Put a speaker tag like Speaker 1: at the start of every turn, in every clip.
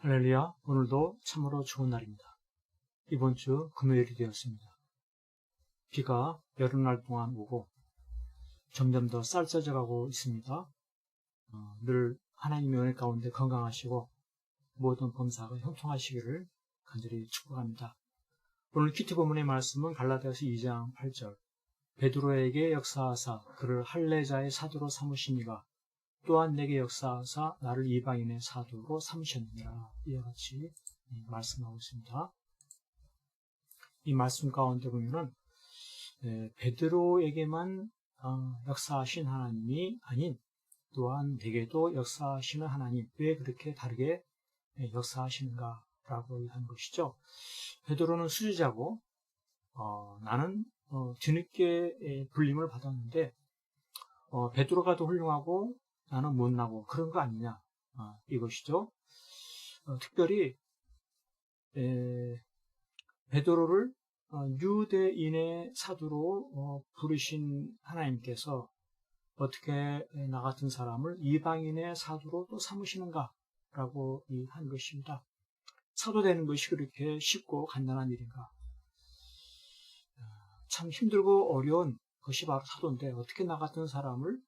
Speaker 1: 할렐루야, 오늘도 참으로 좋은 날입니다. 이번 주 금요일이 되었습니다. 비가 여러 날 동안 오고 점점 더 쌀쌀져 가고 있습니다. 어, 늘 하나님의 은혜 가운데 건강하시고 모든 범사가 형통하시기를 간절히 축복합니다. 오늘 큐티 본문의 말씀은 갈라디아서 2장 8절 베드로에게 역사하사 그를 할례자의 사도로 삼으시니가 또한 내게 역사하사 나를 이방인의 사도로 삼으셨느니라 이와 같이 말씀하고 있습니다. 이 말씀 가운데 보면은 베드로에게만 어, 역사하신 하나님이 아닌 또한 내게도 역사하시는 하나님 왜 그렇게 다르게 역사하시는가라고 하는 것이죠. 베드로는 수지자고 어, 나는 어, 뒤늦게 불림을 받았는데 어, 베드로가 더 훌륭하고 나는 못나고 그런 거 아니냐 어, 이것이죠. 어, 특별히 에, 베드로를 어, 유대인의 사두로 어, 부르신 하나님께서 어떻게 나 같은 사람을 이방인의 사두로 또 삼으시는가라고 한 것입니다. 사도 되는 것이 그렇게 쉽고 간단한 일인가? 어, 참 힘들고 어려운 것이 바로 사도인데 어떻게 나 같은 사람을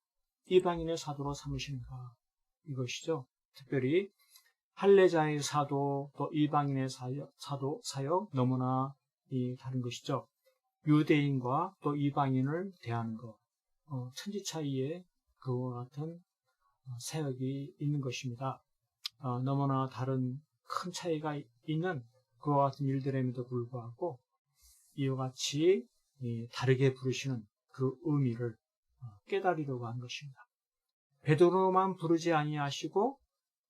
Speaker 1: 이방인의 사도로 삼으시는가 이것이죠. 특별히 할례자의 사도 또 이방인의 사도 사역 너무나 이 다른 것이죠. 유대인과 또 이방인을 대하는 것 어, 천지 차이에 그와 같은 어, 사역이 있는 것입니다. 어, 너무나 다른 큰 차이가 있는 그와 같은 일들임에도 불구하고 이와 같이 다르게 부르시는 그 의미를 깨달으려고 한 것입니다. 베드로만 부르지 아니하시고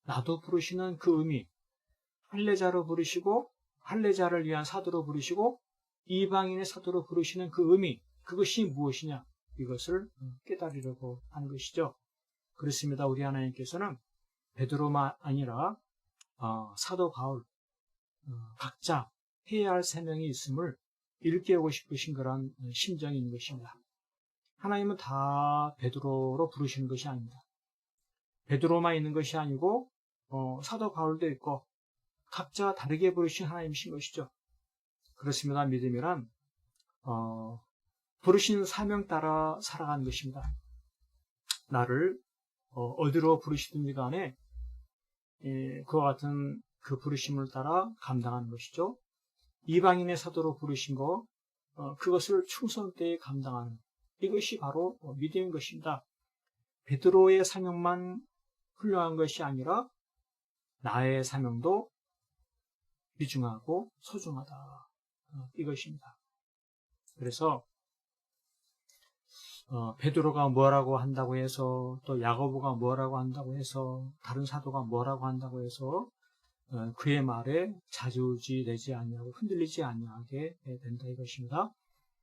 Speaker 1: 나도 부르시는 그 의미, 할례자로 부르시고 할례자를 위한 사도로 부르시고 이방인의 사도로 부르시는 그 의미, 그것이 무엇이냐? 이것을 깨달으려고 하는 것이죠. 그렇습니다. 우리 하나님께서는 베드로만 아니라 어, 사도 바울 어, 각자 해야 할 사명이 있음을 일깨우고 싶으신 그런 있는 것입니다. 하나님은 다 베드로로 부르시는 것이 아닙니다. 베드로만 있는 것이 아니고 어, 사도 바울도 있고 각자 다르게 부르신 하나님이신 것이죠. 그렇습니다. 믿음이란 어, 부르신 사명 따라 살아가는 것입니다. 나를 어, 디로 부르시든지 간에 예, 그와 같은 그 부르심을 따라 감당하는 것이죠. 이방인의 사도로 부르신 거 어, 그것을 충성 때에 감당하는 이것이 바로 믿음인 것입니다. 베드로의 사명만 훌륭한 것이 아니라 나의 사명도 귀중하고 소중하다. 어, 이것입니다. 그래서 어, 베드로가 뭐라고 한다고 해서 또 야고보가 뭐라고 한다고 해서 다른 사도가 뭐라고 한다고 해서 어, 그의 말에 자주지 되지 아니하고 흔들리지 아니하게 된다 이것입니다.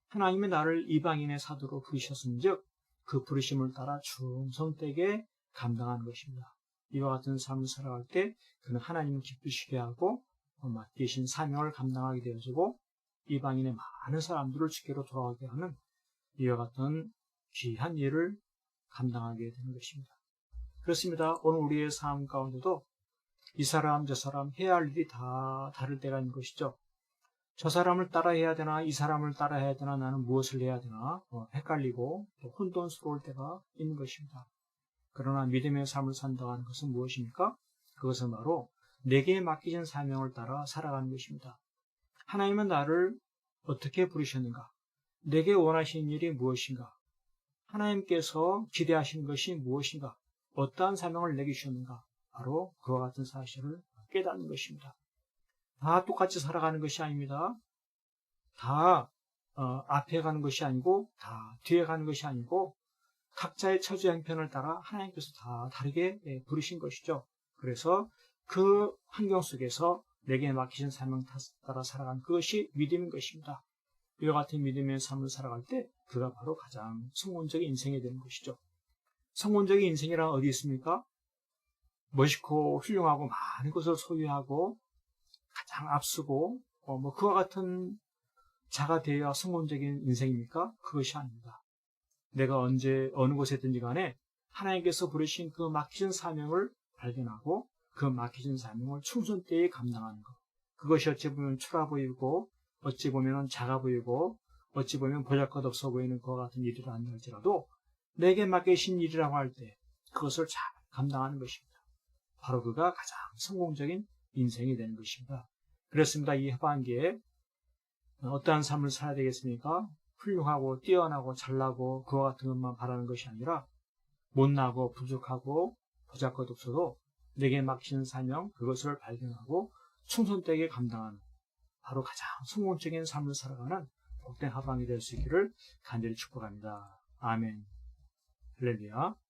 Speaker 1: 하나님이 나를 이방인의 사도로 부르셨은즉 그 부르심을 따라 충성되게 감당하는 것입니다. 이와 같은 삶을 살아갈 때 그는 하나님을 기쁘시게 하고 맡기신 사명을 감당하게 되어지고 이방인의 많은 사람들을 주께로 돌아가게 하는 이와 같은 귀한 일을 감당하게 되는 것입니다. 그렇습니다. 오늘 우리의 삶 가운데도 이 사람 저 사람 해야 할 일이 다 다를 때가 있는 것이죠. 저 사람을 따라해야 되나 이 사람을 따라해야 되나 나는 무엇을 해야 되나 어, 헷갈리고 혼돈스러울 때가 있는 것입니다. 그러나 믿음의 삶을 산다는 것은 무엇입니까? 그것은 바로 내게 맡기신 사명을 따라 살아가는 것입니다. 하나님은 나를 어떻게 부르셨는가? 내게 원하시는 일이 무엇인가? 하나님께서 기대하시는 것이 무엇인가? 어떠한 사명을 내게 주셨는가? 바로 그와 같은 사실을 깨닫는 것입니다. 다 똑같이 살아가는 것이 아닙니다. 다 어, 앞에 가는 것이 아니고 다 뒤에 가는 것이 아니고 각자의 처지 형편을 따라 하나님께서 다 다르게 예, 부르신 것이죠. 그래서 그 환경 속에서 내게 맡기신 사명 따라 살아간 그것이 믿음인 것입니다. 이와 같은 믿음의 삶을 살아갈 때 그가 바로 가장 성공적인 인생이 되는 것이죠. 성공적인 인생이란 어디 있습니까? 멋있고 훌륭하고 많은 것을 소유하고 가장 앞서고 어, 뭐 그와 같은 자가 되어야 성공적인 인생입니까? 그것이 아닙니다. 내가 언제 어느 곳에 있든지 간에 하나님께서 부르신 그 맡기신 사명을 발견하고 그 맡겨진 사명을 충성 때에 감당하는 것. 그것이 어찌 보면 초라 보이고 어찌 보면 작아 보이고 어찌 보면 보잘것없어 보이는 그와 같은 일이라 한다 할지라도 내게 맡기신 일이라고 할 때 그것을 잘 감당하는 것입니다. 바로 그가 가장 성공적인 인생이 되는 것입니다. 그렇습니다. 이 하반기에 어떠한 삶을 살아야 되겠습니까? 훌륭하고 뛰어나고 잘나고 그와 같은 것만 바라는 것이 아니라 못나고 부족하고 보잘것없어도 내게 맡기는 사명 그것을 발견하고 충성되게 감당하는 바로 가장 성공적인 삶을 살아가는 복된 하반기 될 수 있기를 간절히 축복합니다. 아멘. 할렐루야.